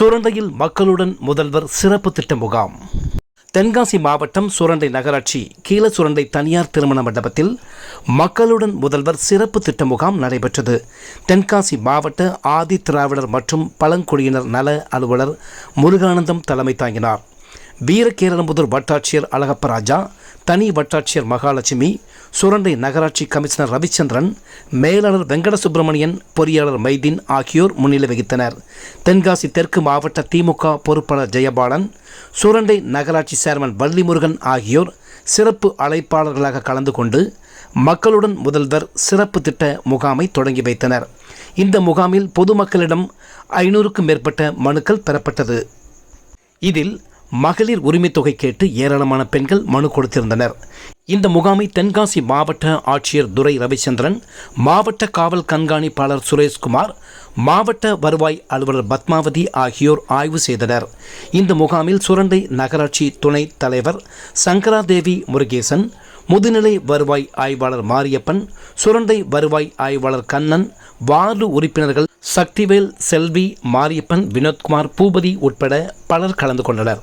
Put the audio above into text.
சுரண்டையில் மக்களுடன் முதல்வர் சிறப்பு திட்ட முகாம். தென்காசி மாவட்டம் சுரண்டை நகராட்சி கீழ சுரண்டை தனியார் திருமண மண்டபத்தில் மக்களுடன் முதல்வர் சிறப்பு திட்ட முகாம் நடைபெற்றது. தென்காசி மாவட்ட ஆதி திராவிடர் மற்றும் பழங்குடியினர் நல அலுவலர் முருகானந்தம் தலைமை தாங்கினார். வீரகேரளம்புதூர் வட்டாட்சியர் அழகப்பராஜா தனி வட்டாட்சியர் மகாலட்சுமி சுரண்டை நகராட்சி கமிஷனர் ரவிச்சந்திரன் மேலாளர் வெங்கட சுப்பிரமணியன் பொறியாளர் மைதீன் ஆகியோர் முன்னிலை வகித்தனர். தென்காசி தெற்கு மாவட்ட திமுக பொறுப்பாளர் ஜெயபாலன் சுரண்டை நகராட்சி சேர்மன் வள்ளிமுருகன் ஆகியோர் சிறப்பு அழைப்பாளர்களாக கலந்து கொண்டு மக்களுடன் முதல்வர் சிறப்பு திட்ட முகாமை தொடங்கி வைத்தனர். இந்த முகாமில் பொதுமக்களிடம் ஐநூறுக்கும் மேற்பட்ட மனுக்கள் பெறப்பட்டது. இதில் மகளிர் உரிமைத் தொகை கேட்டு ஏராளமான பெண்கள் மனு கொடுத்திருந்தனர். இந்த முகாமை தென்காசி மாவட்ட ஆட்சியர் துரை ரவிச்சந்திரன் மாவட்ட காவல் கண்காணிப்பாளர் சுரேஷ்குமார் மாவட்ட வருவாய் அலுவலர் பத்மாவதி ஆகியோர் ஆய்வு செய்தனர். இந்த முகாமில் சுரண்டை நகராட்சி துணைத் தலைவர் சங்கராதேவி முருகேசன் முதுநிலை வருவாய் ஆய்வாளர் மாரியப்பன் சுரண்டை வருவாய் ஆய்வாளர் கண்ணன் வார்டு உறுப்பினர்கள் சக்திவேல் செல்வி மாரியப்பன் வினோத்குமார் பூபதி உட்பட பலர் கலந்து கொண்டனர்.